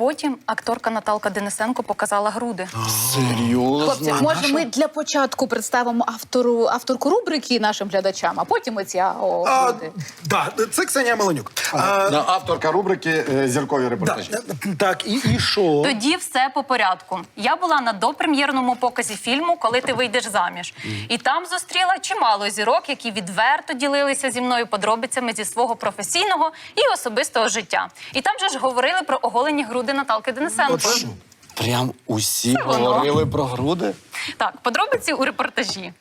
потім акторка Наталка Денисенко показала груди. Серйозно? Хлопці, може, ми для початку представимо автору авторку рубрики нашим глядачам, а потім оця о, А, люди. да, це Ксенія Маленюк. А, авторка рубрики е, Зіркові да, репортажі. так, і, і що? Тоді все по порядку. Я була на допрем'єрному показі фільму Коли ти вийдеш заміж. І там зустріла чимало зірок, які відверто ділилися зі мною подробицями зі свого професійного і особистого життя. І там же ж говорили про оголені груди Наталки Денисенко. Оце. Прям усі воно. говорили про груди. Так, подробиці у репортажі.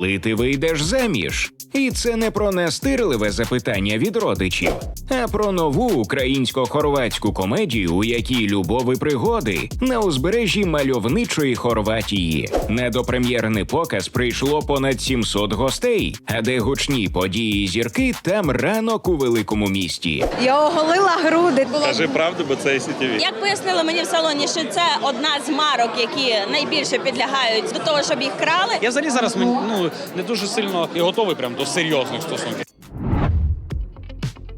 Коли ти вийдеш заміж. І це не про настирливе запитання від родичів, а про нову українсько-хорватську комедію, у якій любов і пригоди на узбережжі мальовничої Хорватії. На допрем'єрний показ прийшло понад 700 гостей, а де гучні події і зірки там ранок у великому місті. Я оголила груди. Кажи правду, бо це ICTV. Як пояснили мені в салоні, що це одна з марок, які найбільше підлягають до того, щоб їх крали. Я взагалі зараз ну, не дуже сильно і готовий прям до серйозних стосунків.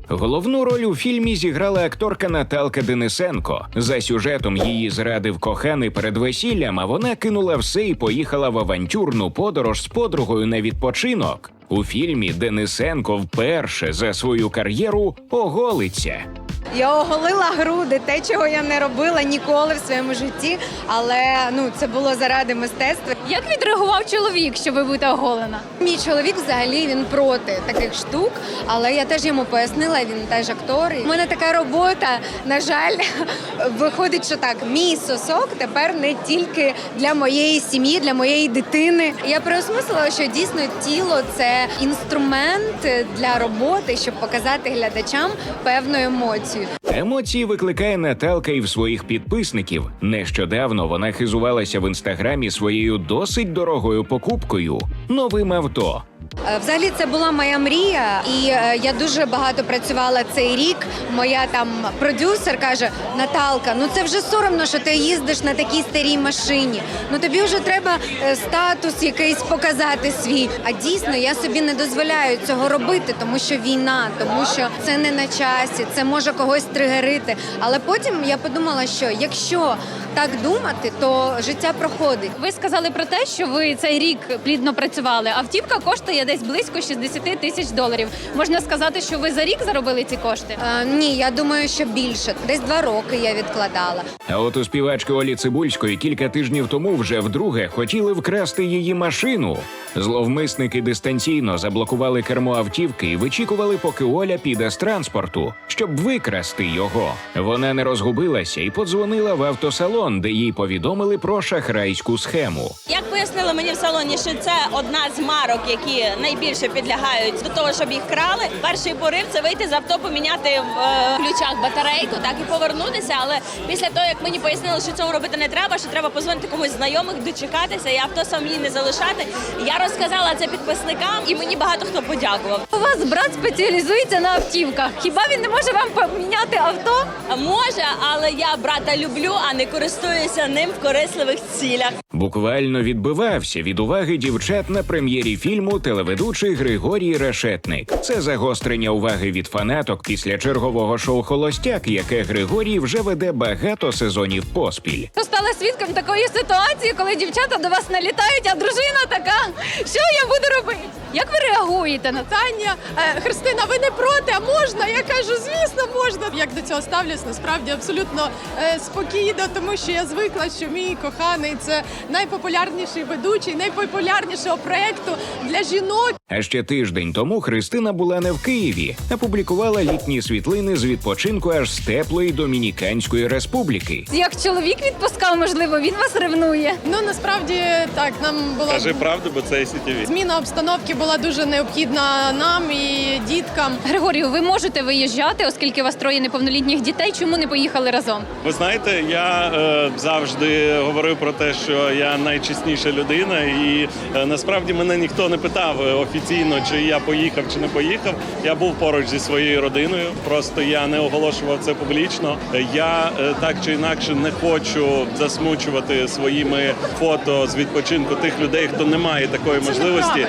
Головну роль у фільмі зіграла акторка Наталка Денисенко. За сюжетом її зрадив коханий перед весіллям, а вона кинула все і поїхала в авантюрну подорож з подругою на відпочинок. У фільмі Денисенко вперше за свою кар'єру оголиться. Я оголила груди, те, чого я не робила ніколи в своєму житті. Але ну це було заради мистецтва. Як відреагував чоловік, що ви будете оголена? Мій чоловік взагалі він проти таких штук, але я теж йому пояснила, він теж актор. У мене така робота. На жаль, виходить, що так, мій сосок тепер не тільки для моєї сім'ї, для моєї дитини. Я переосмислила, що дійсно тіло це інструмент для роботи, щоб показати глядачам певну емоцію. Емоції викликає Наталка і в своїх підписників. Нещодавно вона хизувалася в інстаграмі своєю досить дорогою покупкою новим авто. Е, Взагалі це була моя мрія, і е, я дуже багато працювала цей рік. Моя там продюсер каже: Наталка, ну це вже соромно, що ти їздиш на такій старій машині. Ну тобі вже треба е, статус якийсь показати свій. А дійсно я собі не дозволяю цього робити, тому що війна, тому що це не на часі, це може когось тригерити. Але потім я подумала, що якщо так думати, то життя проходить. Ви сказали про те, що ви цей рік плідно працювали. Автівка коштує десь близько 60 тисяч доларів. Можна сказати, що ви за рік заробили ці кошти. Е, ні, я думаю, що більше. Десь два роки я відкладала. А от у співачки Олі Цибульської кілька тижнів тому вже вдруге хотіли вкрасти її машину. Зловмисники дистанційно заблокували кермо автівки і вичікували, поки Оля піде з транспорту, щоб викрасти його. Вона не розгубилася і подзвонила в автосалон, де їй повідомили про шахрайську схему. Як пояснили мені в салоні, що це одна з марок, які найбільше підлягають до того, щоб їх крали. Перший порив це вийти з авто, поміняти в е, ключах батарейку, так і повернутися. Але після того, як мені пояснили, що цього робити не треба, що треба позвонити комусь знайомих, дочекатися і авто самі не залишати. Я розказала це підписникам, і мені багато хто подякував. У вас брат спеціалізується на автівках. Хіба він не може вам поміняти авто? Може, але я брата люблю, а не користуюся ним в корисливих цілях. Буквально відбивався від уваги дівчат на прем'єрі фільму телеведучий Григорій Решетник. Це загострення уваги від фанаток після чергового шоу Холостяк, яке Григорій вже веде багато сезонів поспіль. Ви стали свідком такої ситуації, коли дівчата до вас налітають, а дружина така. Що я буду робити? Як ви реагуєте на? Таня, е, Христина, ви не проти, а можна? Я кажу, звісно, можна. Як до цього ставлюсь, насправді абсолютно е, спокійно, тому що я звикла, що мій коханий це найпопулярніший ведучий, найпопулярнішого проекту для жінок. А ще тиждень тому Христина була не в Києві, а публікувала літні світлини з відпочинку аж з теплої Домініканської республіки. Як чоловік відпускав, можливо, він вас ревнує. Ну насправді так нам було Кажи правду, бо це ICTV. зміна обстановки була дуже необхідна нам і діткам. Григорію, ви можете виїжджати, оскільки у вас троє неповнолітніх дітей. Чому не поїхали разом? Ви знаєте, я е, завжди говорив про те, що я найчесніша людина, і е, насправді мене ніхто не питав е, офіційно, чи я поїхав, чи не поїхав. Я був поруч зі своєю родиною. Просто я не оголошував це публічно. Я е, так чи інакше не хочу засмучувати своїми фото з відпочинку тих людей, хто не має такої можливості.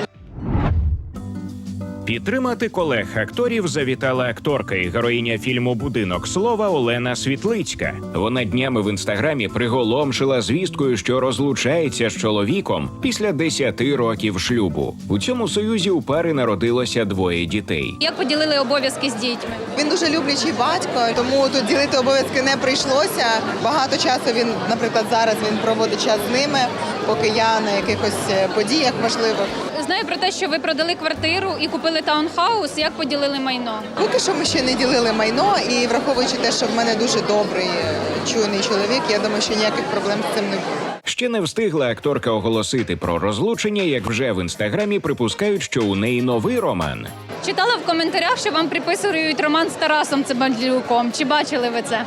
Підтримати колег акторів завітала акторка і героїня фільму Будинок слова Олена Світлицька. Вона днями в інстаграмі приголомшила звісткою, що розлучається з чоловіком після 10 років шлюбу. У цьому союзі у пари народилося двоє дітей. Як поділили обов'язки з дітьми? Він дуже люблячий батько, тому тут ділити обов'язки не прийшлося. Багато часу він, наприклад, зараз він проводить час з ними, поки я на якихось е, подіях важливих. Знаю про те, що ви продали квартиру і купили таунхаус. Як поділили майно? Поки що ми ще не ділили майно, і враховуючи те, що в мене дуже добрий, е, чуйний чоловік, я думаю, що ніяких проблем з цим не буде. Ще не встигла акторка оголосити про розлучення, як вже в інстаграмі припускають, що у неї новий роман. Читала в коментарях, що вам приписують роман з Тарасом Цибандлюком. Чи бачили ви це?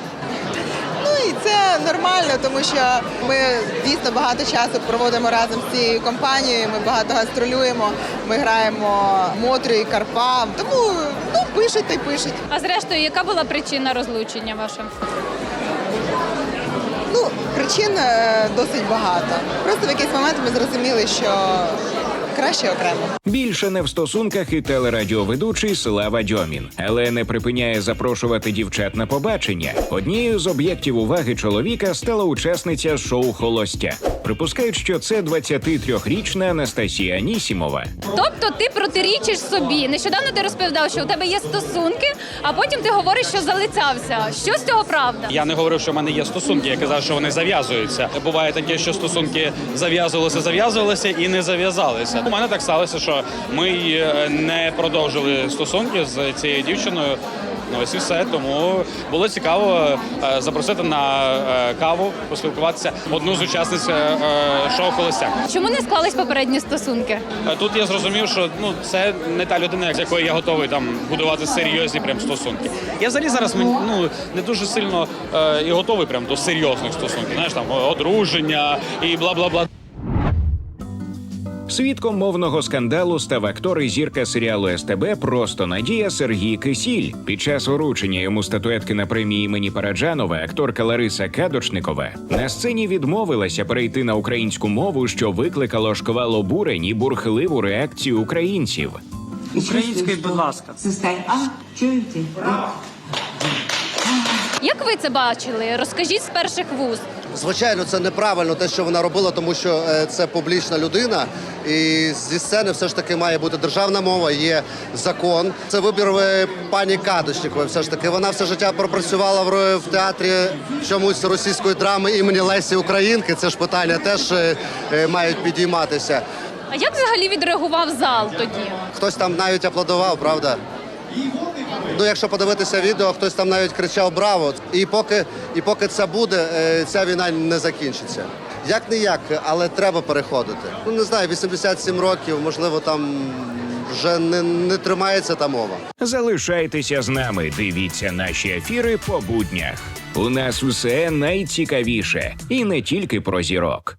І це нормально, тому що ми дійсно багато часу проводимо разом з цією компанією. Ми багато гастролюємо, ми граємо Мотрю і Карпа. Тому ну пишуть та й пишуть. А зрештою, яка була причина розлучення ваша? Ну, причин е, досить багато. Просто в якийсь момент ми зрозуміли, що краще окремо. Більше не в стосунках і телерадіоведучий Слава Дьомін, але не припиняє запрошувати дівчат на побачення. Однією з об'єктів уваги чоловіка стала учасниця шоу Холостя. Припускають, що це 23-річна Анастасія Анісімова. Тобто ти протирічиш собі. Нещодавно ти розповідав, що у тебе є стосунки, а потім ти говориш, що залицявся. Що з цього правда? Я не говорив, що в мене є стосунки. Я казав, що вони зав'язуються. Буває таке, що стосунки зав'язувалися, зав'язувалися і не зав'язалися. У мене так сталося, що ми е, не продовжили стосунки з цією дівчиною. Ну ось і все. Тому було цікаво е, запросити на е, каву, поспілкуватися одну з учасниць шоу Холостяк. Чому не склались попередні стосунки? Тут я зрозумів, що ну це не та людина, з якою я готовий там будувати серйозні прям стосунки. Я взагалі зараз ну не дуже сильно і готовий прям до серйозних стосунків. Знаєш, там одруження і бла бла бла. Свідком мовного скандалу став актор і зірка серіалу СТБ Просто Надія Сергій Кисіль. Під час вручення йому статуетки на премії імені Параджанова акторка Лариса Кадочникова на сцені відмовилася перейти на українську мову, що викликало шквал обурень і бурхливу реакцію українців. Українською, будь ласка. А, чуєте? Як ви це бачили? Розкажіть з перших вуст. Звичайно, це неправильно те, що вона робила, тому що е, це публічна людина, і зі сцени все ж таки має бути державна мова, є закон. Це вибір е, пані Кадочникової. Все ж таки, вона все життя пропрацювала в, театрі чомусь російської драми імені Лесі Українки. Це ж питання теж е, мають підійматися. А як взагалі відреагував зал тоді? Хтось там навіть аплодував, правда? Ну, якщо подивитися відео, хтось там навіть кричав Браво! І поки, і поки це буде, е, ця війна не закінчиться. Як не як, але треба переходити. Ну не знаю, 87 років, можливо, там вже не, не тримається та мова. Залишайтеся з нами, дивіться наші ефіри по буднях. У нас усе найцікавіше, і не тільки про зірок.